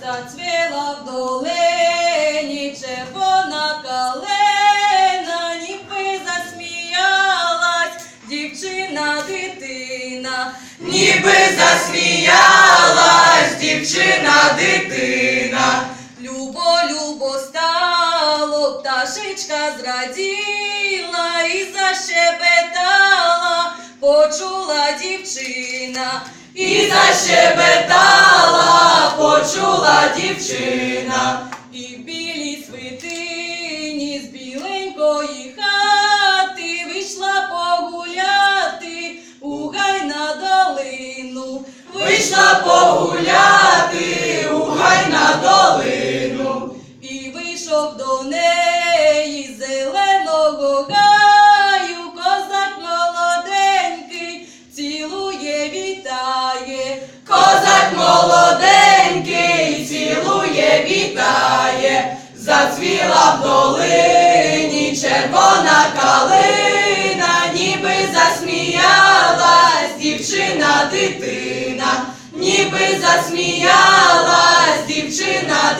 Зацвіла в долині червона калина, ніби засміялась дівчина дитина, Ніби засміялась дівчина дитина. Любо, любо стало, пташечка зраділа і защебетала, почула дівчина. І защебетала, почула дівчина. І в білій свитині з біленької хати вийшла погуляти у гай на долину. Вийшла погуляти зацвіла в долині червона калина, ніби засміялась дівчина дитина, ніби засміялась дівчина.